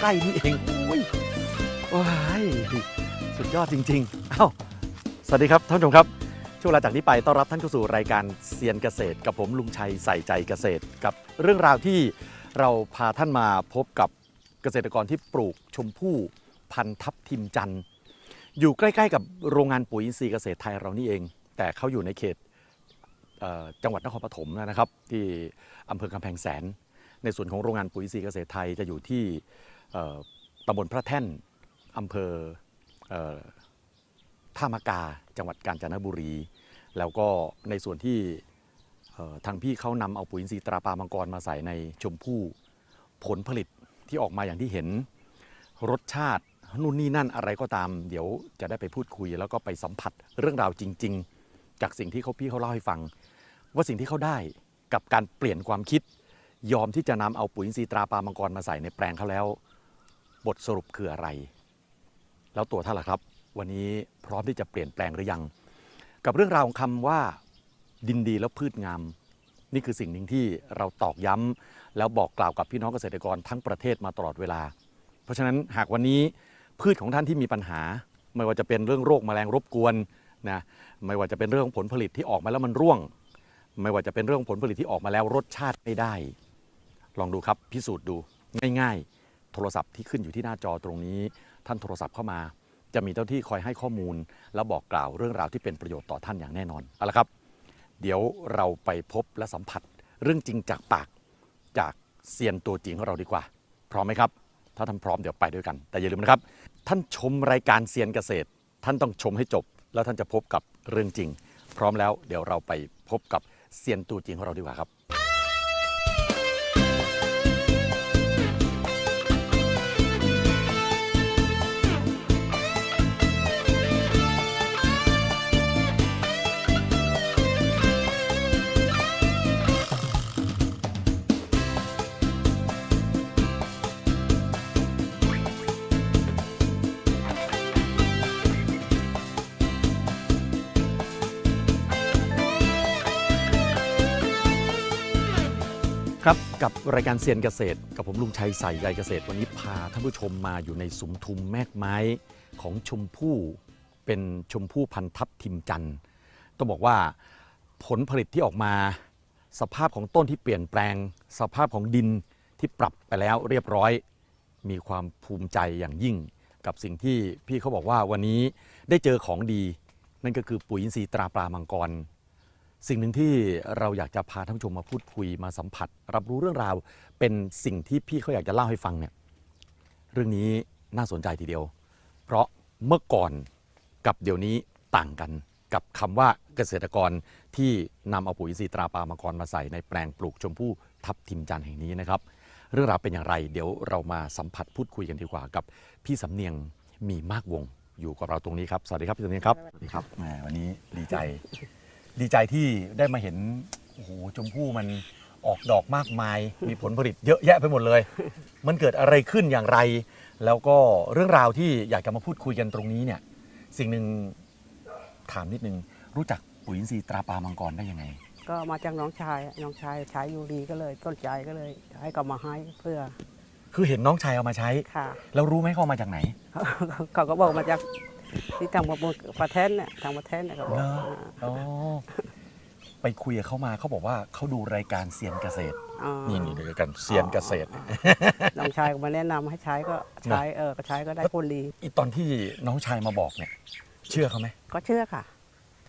ใกล้นี่เองโอ้ยว้ายสุดยอดจริงๆ เอ้า สวัสดีครับท่านผู้ชมครับ ช่วงเวลาจากนี้ไปต้อนรับท่านเข้าสู่รายการเซียนเกษตร กับผมลุงชัยใส่ใจเกษตร กับเรื่องราวที่เราพาท่านมาพบกับเกษตรกรที่ปลูกชมพู่พันทับทิมจันทร์อยู่ใกล้ๆ กับโรงงานปุ๋ยอินทรีย์เกษตรไทยเรานี่เอง แต่เขาอยู่ในเขตเจังหวัดนครปฐมนะครับ ที่อำเภอกำแพงแสน ในส่วนของโรงงานปุ๋ยอินทรีย์เกษตรไทยจะอยู่ที่ ตำบลพระแท่นอำเภอเออท่ามะกาจังหวัดกาญจนบุรี แล้วก็ในส่วนที่ทางพี่เขานำเอาปุ๋ยอินทรีย์ตราปามังกรมาใส่ในชมพู่ผลผลิตที่ออกมาอย่างที่เห็นรสชาตินู่นนี่นั่นอะไรก็ตาม เดี๋ยวจะได้ไปพูดคุย แล้วก็ไปสัมผัสเรื่องราวจริง ๆ จากสิ่งที่เขาพี่เขาเล่าให้ฟัง ว่าสิ่งที่เขาได้กับการเปลี่ยนความคิด ยอมที่จะนำเอาปุ๋ยอินทรีย์ตราปามังกรมาใส่ในแปลงเขาแล้ว บทสรุปคืออะไร แล้วตัวท่านล่ะครับ วันนี้พร้อมที่จะเปลี่ยนแปลงหรือยัง กับเรื่องราวของคำว่าดินดีแล้วพืชงาม นี่คือสิ่งหนึ่งที่เราตอกย้ำแล้วบอกกล่าวกับพี่น้องเกษตรกรทั้งประเทศมาตลอดเวลา เพราะฉะนั้นหากวันนี้พืชของท่านที่มีปัญหา ไม่ว่าจะเป็นเรื่องโรคแมลงรบกวนนะไม่ว่าจะเป็นเรื่องของผลผลิตที่ออกมาแล้วมันร่วง ไม่ว่าจะเป็นเรื่องผลผลิตที่ออกมาแล้วรสชาติไม่ได้ ลองดูครับพิสูจน์ดูง่าย ๆ โทรศัพท์ที่ขึ้นอยู่ที่หน้าจอตรงนี้ ท่านโทรศัพท์เข้ามา จะมีเจ้าที่คอยให้ข้อมูล แล้วบอกกล่าวเรื่องราวที่เป็นประโยชน์ต่อท่านอย่างแน่นอนเอาละครับ เดี๋ยวเราไปพบและสัมผัสเรื่องจริงจากปากจากเซียนตัวจริงของเราดีกว่า พร้อมไหมครับ ถ้าท่านพร้อมเดี๋ยวไปด้วยกัน แต่อย่าลืมนะครับ ท่านชมรายการเซียนเกษตร ท่านต้องชมให้จบ แล้วท่านจะพบกับเรื่องจริง พร้อมแล้วเดี๋ยวเราไปพบกับเซียนตัวจริงของเราดีกว่าครับ กับรายการเซียนเกษตร กับผมลุงชัยใส่ใจเกษตร วันนี้พาท่านผู้ชมมาอยู่ในสุมทุมแมกไม้ของชมพู่เป็นชมพู่พันทับทิมจันทร์ต้องบอกว่าผลผลิตที่ออกมา สภาพของต้นที่เปลี่ยนแปลง สภาพของดินที่ปรับไปแล้วเรียบร้อย มีความภูมิใจอย่างยิ่ง กับสิ่งที่พี่เขาบอกว่าวันนี้ได้เจอของดี นั่นก็คือปุ๋ยอินทรีย์ตราปลามังกร สิ่งหนึ่งที่เราอยากจะพาท่านผู้ชมมาพูดคุยมาสัมผัส รับรู้เรื่องราว เป็นสิ่งที่พี่เขาอยากจะเล่าให้ฟังเนี่ยเรื่องนี้น่าสนใจทีเดียว เพราะเมื่อก่อนกับเดี๋ยวนี้ต่างกันกับคำว่าเกษตรกรที่นำเอาปุ๋ยอินทรีตราปามังกรมาใส่ในแปลงปลูกชมพู่ทับทิมจันแห่งนี้นะครับ เรื่องราวเป็นอย่างไร เดี๋ยวเรามาสัมผัสพูดคุยกันดีกว่ากับพี่สำเนียงมีมากวงอยู่กับเราตรงนี้ครับสวัสดีครับพี่สำเนียงครับสวัสดีครับแหมวันนี้ดีใจ ดีใจที่ได้มาเห็นโอ้โหชมพู่มันออกดอกมากมาย มีผลผลิตเยอะแยะไปหมดเลย มันเกิดอะไรขึ้นอย่างไร แล้วก็เรื่องราวที่อยากจะมาพูดคุยกันตรงนี้เนี่ย สิ่งหนึ่งถามนิดนึง รู้จักปุ๋ยอินทรีย์ตราปลามังกรได้ยังไง ก็มาจากน้องชายน้องชายใช้ยูรีก็เลยต้นใจก็เลยให้เขามาให้เพื่อคือเห็นน้องชายเอามาใช้ ค่ะ แล้วรู้ไหมเขาเอามาจากไหน เขาก็บอกมาจาก ที่ทางประเทศเนี่ยทางประเทศเนี่ยเขาบอกเหรออ๋อไปคุยกับเขามาเขาบอกว่าเขาดูรายการเซียนเกษตรอ่านี่นี่รายการเซียนเกษตร น้องชายก็มาแนะนำให้ใช้ก็ใช้เออก็ใช้ก็ได้ผลดีอีตอนที่น้องชายมาบอกเนี่ย เชื่อเขาไหมก็เชื่อค่ะ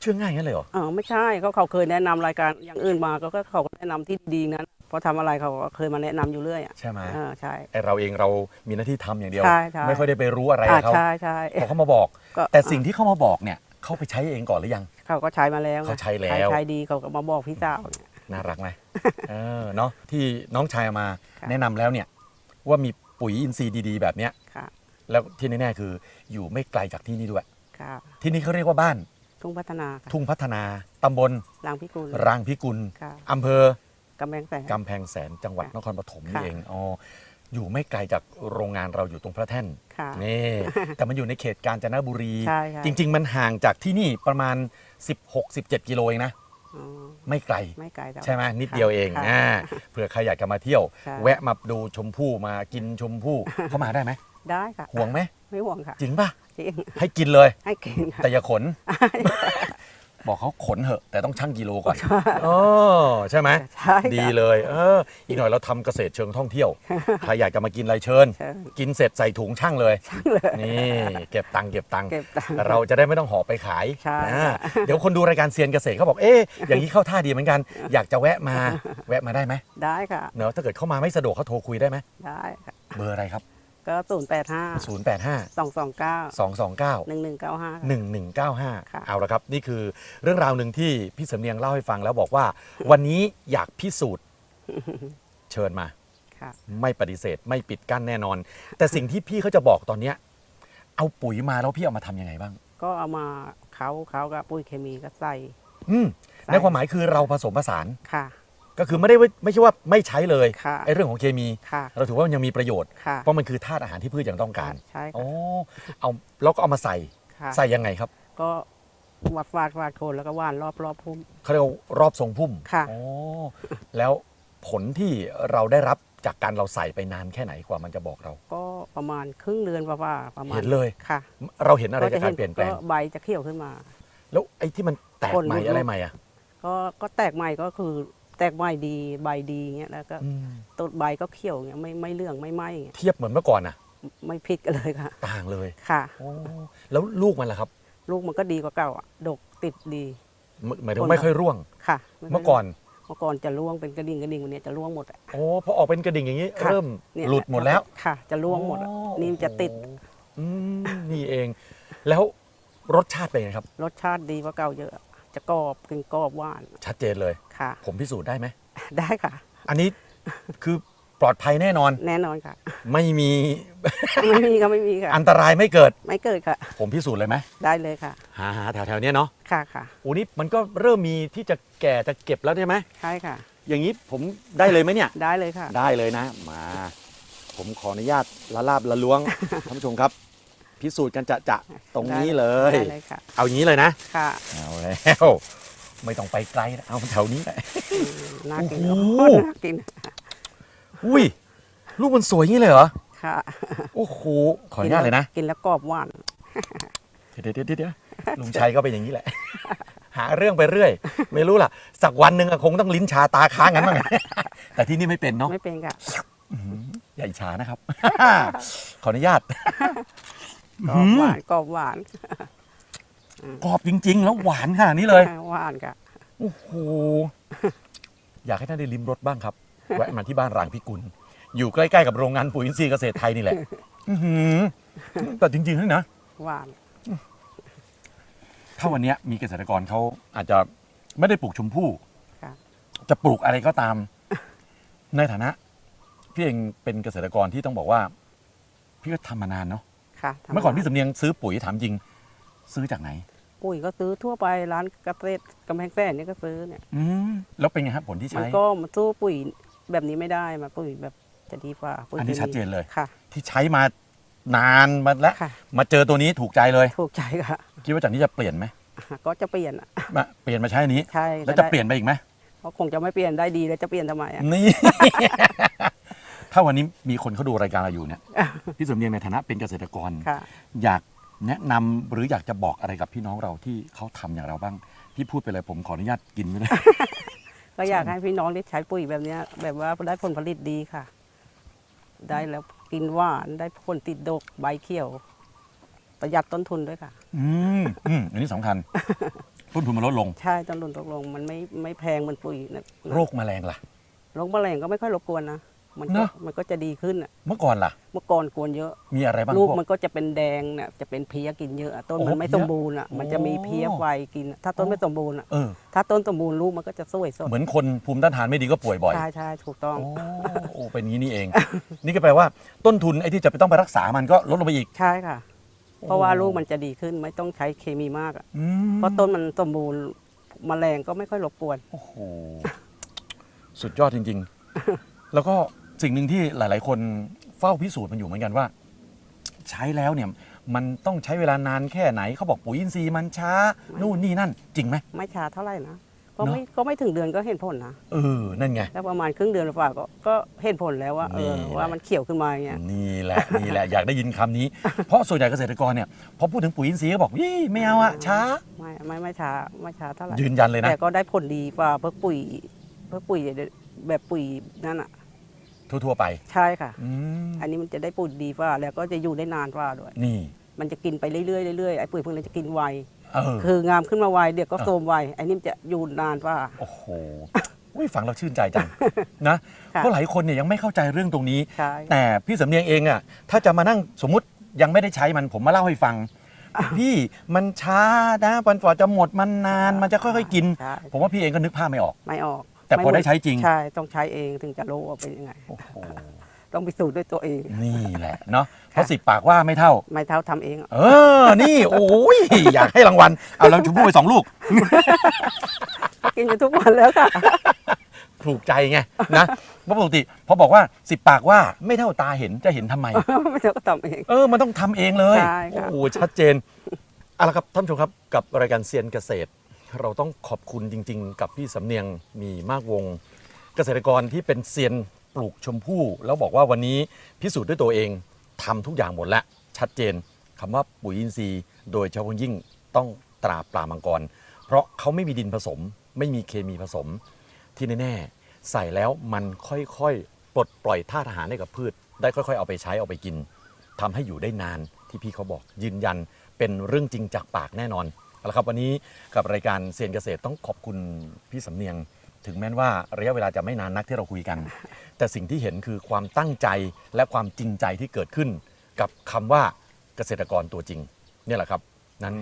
เชื่อง่ายงั้นเลยเหรอ เออไม่ใช่เขาเขาเคยแนะนำรายการอย่างอื่นมาก็ก็เขาก็แนะนำที่ดีนั้น เพราะทำอะไรเขาก็เคยมาแนะนำอยู่เรื่อยอะใช่ไหมเออใช่ ไอเราเองเรามีหน้าที่ทำอย่างเดียว ใช่ใช่ ไม่ค่อยได้ไปรู้อะไรอ่ากับเขาใช่ใช่ พอเขามาบอก ก็ แต่สิ่งที่เขามาบอกเนี่ยเขาไปใช้เองก่อนหรือยัง เขาก็ใช้มาแล้วไงเขาใช้แล้ว ใช้ดีเขาก็มาบอกพี่สาวเนี่ย น่ารักไหม เออเนาะที่น้องชายเอามาค่ะ แนะนำแล้วเนี่ยว่ามีปุ๋ยอินทรีย์ดีๆ แบบเนี้ย ค่ะแล้วที่แน่ๆคืออยู่ไม่ไกลจากที่นี่ด้วย ค่ะที่นี่เขาเรียกว่าบ้าน ทุ่งพัฒนาค่ะทุ่งพัฒนาตำบลลางพิกุล รางพิกุลค่ะ อำเภอ กำแพงแสน กำแพงแสนจังหวัดนครปฐมนี่ค่ะเองอ๋ออยู่ไม่ไกลจากโรงงานเราอยู่ตรงพระแท่นค่ะนี่ แต่มันอยู่ในเขตกาญจนบุรี ใช่ค่ะ จริง ๆ มันห่างจากที่นี่ประมาณ 16-17 กิโลเองนะ อ๋อไม่ไกล ไม่ไกลแต่ว่า ใช่ไหมนิดเดียวเองค่ะอ่าเผื่อใครอยากจะมาเที่ยว ค่ะ แวะมาดูชมพู่มากินชมพู่ เข้ามาได้ไหมได้ค่ะห่วงไหมไม่ห่วงค่ะจริงป่ะ จริงให้กินเลย ให้กินค่ะแต่อย่าขน บอกเขาขนเหอะ แต่ต้องชั่งกิโลก่อนอ๋อใช่ไหมใช่ค่ะดีเลยเอออีกหน่อยเราทำเกษตรเชิงท่องเที่ยวใครอยากจะมากินอะไรเชิญ เชิญ กินเสร็จใส่ถุงช่างเลย ช่างเลย นี่เก็บตังค์เก็บตังค์เก็บตังค์เราจะได้ไม่ต้องห่อไปขายใช่อ่าเดี๋ยวคนดูรายการเซียนเกษตรเขาบอกเอ๊ะอย่างนี้เข้าท่าดีเหมือนกัน อยากจะแวะมาแวะมาได้ไหมได้ค่ะ เนอะถ้าเกิดเข้ามาไม่สะดวกเขาโทรคุยได้ไหมได้ค่ะเบอร์อะไรครับ ก็ศูนย์แปดห้า085 สองสองเก้า229 หนึ่งหนึ่งเก้าห้า1195ค่ะเอาละครับ นี่คือเรื่องราวหนึ่งที่พี่สำเนียงเล่าให้ฟังแล้วบอกว่า วันนี้อยากพิสูจน์เชิญมา ค่ะ ไม่ปฏิเสธไม่ปิดกั้นแน่นอน แต่สิ่งที่พี่เขาจะบอกตอนเนี้ยเอาปุ๋ยมาแล้วพี่เอามาทำยังไงบ้าง ก็เอามาเขาเขากับปุ๋ยเคมีก็ใส่ อืมใส่ ในความหมายคือเราผสมผสาน ค่ะ ก็คือไม่ได้ว่าไม่ใช่ว่าไม่ใช้เลยค่ะไอ้เรื่องของเคมี ค่ะเราถือว่ามันยังมีประโยชน์ ค่ะเพราะมันคือธาตุอาหารที่พืชยังต้องการใช่อ๋อค่ะเอาแล้วก็เอามาใส่ค่ะใส่ยังไงครับก็วัดฟาดฟาดโคนแล้วก็ว่านรอบรอบพุ่ม เขาเรียกว่ารอบทรงพุ่มค่ะ อ๋อแล้วผลที่เราได้รับจากการเราใส่ไปนานแค่ไหนกว่ามันจะบอกเรา ก็ประมาณครึ่งเดือนว่าว่าประมาณเห็นเลย ค่ะเราเห็นอะไรจากการเปลี่ยนแปลง ก็ใบจะเขียวขึ้นมา แล้วไอ้ที่มันแตกคนใหม่ลุกอะไรใหม่อะก็ก็แตกใหม่ก็คือ แตกใหม่ดีใบดีเงี้ยแล้วก็อืมต้นใบก็เขียวเงี้ยไม่ไม่เหลื่องไม่ไหม้เงี้ยเทียบเหมือนเมื่อก่อนอะไม่ผิดกันเลยค่ะ ต่างเลยค่ะ โอ้แล้วลูกมันล่ะครับลูกมันก็ดีกว่าเก่าอะดกติดดีหมหมายถึงคนละไม่ค่อยร่วง ค่ะเมื่อก่อน เมื่อก่อนจะร่วงเป็นกระดิ่งกระดิ่งวันนี้จะร่วงหมดอะ โอ้พอออกเป็นกระดิ่งอย่างนี้ ค่ะ เริ่มเนี่ยหลุดหมดแล้วค่ะ จะร่วงหมดอะโอ้นี่มันจะติดโอ้อืมนี่เอง แล้วรสชาติเป็นไงครับ รสชาติดีกว่าเก่าเยอะ จะกรอบกึ่งกรอบหวานชัดเจนเลย ค่ะ ผมพิสูจน์ได้ไหม ได้ค่ะ อันนี้คือปลอดภัยแน่นอน แน่นอนค่ะ ไม่มีไม่มีก็ไม่มีค่ะ อันตรายไม่เกิด ไม่เกิดค่ะ ผมพิสูจน์เลยไหม ได้เลยค่ะ หาหาแถวแถวๆเนี้ยเนาะ ค่ะค่ะโอ้นี่มันก็เริ่มมีที่จะแก่จะเก็บแล้วใช่ไหมใช่ค่ะ อย่างนี้ผมได้เลยไหมเนี่ย ได้เลยค่ะ ได้เลยนะ มา ผมขออนุญาตละลาบละล้วงท่านผู้ชมครับ พิสูจน์กันจะจะๆตรงนี้เลย ได้เลยค่ะเอาอย่างนี้เลยนะ ค่ะเอาแล้ว ไม่ต้องไปไกลนะเอาแถวนี้แหละ อืมน่ากินโอ้โหโอ้น่ากินอุ้ยลูกมันสวยอย่างนี้เลยเหรอ ค่ะโอ้โห ขออนุญาตเลยนะ กินแล้วกรอบหวาน เดี๋ยวเดี๋ยวเดี๋ยวเดี๋ยวลุงชัยก็เป็นอย่างนี้แหละ หาเรื่องไปเรื่อย ไม่รู้ล่ะ สักวันหนึ่งอะคงต้องลิ้นชาตาค้างกันบ้างแต่ที่นี่ไม่เป็นเนาะไม่เป็นค่ะอื้อหืออย่าอิจฉานะครับ ขออนุญาต กรอบหวานกรอบหวานกรอบจริง ๆ แล้วหวานขนาดนี้เลย หวานค่ะโอ้โหอยากให้ท่านได้ลิ้มรสบ้างครับแวะมาที่บ้านรางพิกุล อยู่ใกล้ๆกับโรงงานปุ๋ยอินทรีย์เกษตรไทยนี่แหละอื้อหือแต่จริงๆนะหวาน ถ้าวันเนี้ยมีเกษตรกรเขาอาจจะไม่ได้ปลูกชมพู่ค่ะจะปลูกอะไรก็ตาม ในฐานะ พี่เองเป็นเกษตรกรที่ต้องบอกว่า พี่ก็ทำมานานเนาะ ค่ะทำเมื่อก่อนพี่สำเนียงซื้อปุ๋ยถามจริง ซื้อจากไหน ปุ๋ยก็ซื้อทั่วไปร้านเกษตรกำแพงแสนนี่ก็ซื้อเนี่ยอืมแล้วเป็นไงครับผลที่มันใช้ก็มันสู้ปุ๋ยแบบนี้ไม่ได้มาปุ๋ยแบบจะดีกว่าปุ๋ยอันนี้คมีชัดเจนเลย ค่ะ ที่ใช้มานานมาแล้วค่ะ มาเจอตัวนี้ถูกใจเลย ถูกใจค่ะ คิดว่าจากนี้จะเปลี่ยนไหมก็จะเปลี่ยนอะมาเปลี่ยนมาใช้อันนี้ ใช่แล้วจะเปลี่ยนไปอีกไหมเพราะคงจะไม่เปลี่ยนได้ดีแล้วจะเปลี่ยนทำไมอะนี่ ถ้าวันนี้มีคนเขาดูรายการเราอยู่เนี่ยพี่สมเนียงในฐานะเป็นเกษตรกร ค่ะ อยากแนะนำหรืออยากจะบอกอะไรกับพี่น้องเราที่เขาทำอย่างเราบ้างพี่พูดไปเลยผมขออนุญาตกินไม่ได้ ก็อยากให้พี่น้องได้ใช้ปุ๋ยแบบเนี้ยแบบว่าได้ผลผลิตดีค่ะ ได้แล้วกินหวานได้ผลติดดกใบเขียว ประหยัดต้นทุนด้วยค่ะ อืมอืมอันนี้สำคัญ ต้นทุนมันลดลง ใช่ต้นทุนตกลงมันไม่ไม่แพงเหมือนปุ๋ยนะโรคแมลงล่ะ โรคแมลงก็ไม่ค่อยรบกวนนะ มันก็เนอะ มันก็จะดีขึ้นอะเมื่อก่อนล่ะ เมื่อก่อนกวนเยอะ มีอะไรบ้างลูกพวกมันก็จะเป็นแดงเนี่ยจะเป็นเพลี้ยกินเยอะอะต้นโอ้มันไม่เพลี้สยมบูรณ์อะมันจะมีเพลี้ยโอ้ไฟกินถ้าต้นไม่สมบูรณ์อะเออ ถ้าต้นสมบูรณ์ลูกมันก็จะสวยสดเหมือนคนภูมิต้านทานไม่ดีก็ป่วยบ่อย ใช่ใช่ถูกต้อง โอ้โอ้เป็นงี้นี่เอง นี่ก็แปลว่าต้นทุนไอ้ที่จะไปต้องไปรักษามันก็ลดลงไปอีก ใช่ค่ะ เพราะว่าลูกมันจะดีขึ้นไม่ต้องใช้เคมีมากอะอืมเพราะต้นมันสมบูรณ์แมลงก็ไม่ค่อยรบกวน โอ้โห สุดยอดจริง ๆ แล้วก็ สิ่งหนึ่งที่หลาย ๆ คนเฝ้าพิสูจน์มันอยู่เหมือนกันว่า ใช้แล้วเนี่ยมันต้องใช้เวลานานแค่ไหนเขาบอกปุ๋ยอินทรีย์มันช้า นู่นนี่นั่น จริงไหม ไม่ช้าเท่าไหร่นะก็เนอะไม่ก็ไม่ถึงเดือนก็เห็นผลนะเออ นั่นไง แล้วประมาณครึ่งเดือนฝ่าก็ก็เห็นผลแล้วว่าเออนี่แหละว่ามันเขียวขึ้นมาอย่างเงี้ยนี่แหละนี่แหละอยากได้ยินคำนี้ เพราะส่วนใหญ่เกษตรกรเนี่ยพอพูดถึงปุ๋ยอินทรีย์ก็บอกยี่ไม่เอาอะช้า ไม่ไม่ไม่ช้าไม่ช้าเท่าไหร่ยืนยันเลยนะแต่ก็ได้ผลดีกว่าเพื่อปุ๋ยเพื่อปุ๋ยแบบปุ๋ยนั่นอะ ทั่วๆไป ใช่ค่ะ อืมอันนี้มันจะได้ปุ๋ยดีกว่า แล้วก็จะอยู่ได้นานกว่าด้วย นี่มันจะกินไปเรื่อยๆเรื่อยๆไอ้ปุ๋ยพวกนี้จะกินไว เออคืองามขึ้นมาไวเดี๋ยวก็เออโทรมไวไอ้นี่มันจะอยู่นานกว่า โอ้โหอุ้ยฟังเราชื่นใจจังนะค่ะเพราะหลายคนเนี่ยยังไม่เข้าใจเรื่องตรงนี้ ใช่ แต่พี่สำเนียงเองอะถ้าจะมานั่งสมมติยังไม่ได้ใช้มันผมมาเล่าให้ฟัง พี่มันช้านะวันฝ่าจะหมดมันนาน มันจะค่อยๆกิน ใช่ ผมว่าพี่เองก็นึกภาพไม่ออก ไม่ออก แต่พอม่เหมืนได้ใช้จริง ใช่ ต้องใช้เองถึงจะรู้ว่าเป็นยังไง โอ้โห ต้องพิสูจน์ด้วยตัวเอง นี่แหละเนาะเพราะสิบปากว่าไม่เท่า ไม่เท่าทำเองอะเออ นี่ โอ้ย อยากให้รางวัล เอาแล้วชมพู่ไปสองลูก กินอยู่ทุกวันแล้วค่ะ ถูกใจไงนะเพราะปกติพอบอกว่าสิบปากว่าไม่เท่าตาเห็นจะเห็นทำไม ไม่เท่าก็ทำเอง เออ มันต้องทำเองเลย ใช่ครับโอ้โหชัดเจนเอาละครับท่านผู้ชมครับกับรายการเซียนเกษตร เราต้องขอบคุณจริง ๆ กับพี่สำเนียงมีมากวง เกษตรกรที่เป็นเซียนปลูกชมพู่ แล้วบอกว่าวันนี้พิสูจน์ด้วยตัวเองทำทุกอย่างหมดแล้วชัดเจนคำว่าปุ๋ยอินทรีย์ โดยเฉพาะยิ่งต้องตราปลามังกร เพราะเขาไม่มีดินผสม ไม่มีเคมีผสม ที่แน่ๆใส่แล้วมันค่อยๆปลดปล่อยธาตุอาหารให้กับพืช ได้ค่อยๆเอาไปใช้เอาไปกินทำให้อยู่ได้นานที่พี่เขาบอกยืนยันเป็นเรื่องจริงจากปากแน่นอน เอาละครับวันนี้กับรายการเซียนเกษตรต้องขอบคุณพี่สำเนียง ถึงแม้ว่าระยะเวลาจะไม่นานนักที่เราคุยกัน แต่สิ่งที่เห็นคือความตั้งใจและความจริงใจที่เกิดขึ้น กับคำว่าเกษตรกรตัวจริงเนี่ยแหละครับ นั้น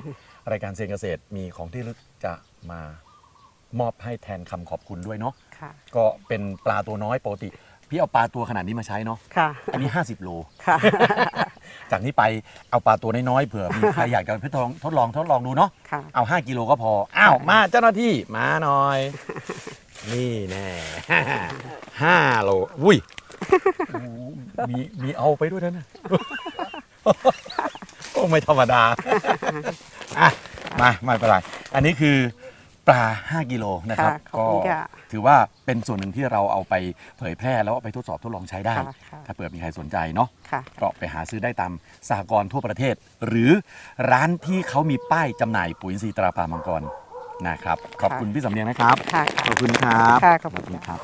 รายการเซียนเกษตรมีของที่ระลึกจะมามอบให้แทนคำขอบคุณด้วยเนาะค่ะ ก็เป็นปลาตัวน้อยปกติ พี่เอาปลาตัวขนาดนี้มาใช้เนาะค่ะ อันนี้ 50 โล ค่ะ จากนี้ไปเอาปลาตัวน้อยๆเผื่อมีใครอยากจะทดลองทดลองทดลองดูเนาะค่ะ เอา 5 กิโลก็พอ อ้าว มาเจ้าหน้าที่มาหน่อย นี่แน่ ห้าโลอุ้ยโอ้โหมีมีเอาไปด้วยนะเนี่ยโอ้ไม่ธรรมดาอะมาไม่เป็นไร อันนี้คือ ปลา 5 กิโลนะครับ ค่ะขอบคุณค่ะถือว่าเป็นส่วนหนึ่งที่เราเอาไปเผยแพร่แล้วเอาไปทดสอบทดลองใช้ได้ ค่ะค่ะ ถ้าเปิดมีใครสนใจเนาะ ค่ะ ก็ไปหาซื้อได้ตามสหกรณ์ทั่วประเทศ หรือร้านที่เขามีป้ายจำหน่ายปุ๋ยอินทรีย์ตราปลามังกรนะครับ ขอบคุณพี่สำเนียงนะครับ ค่ะขอบคุณครับ ค่ะขอบคุณครับ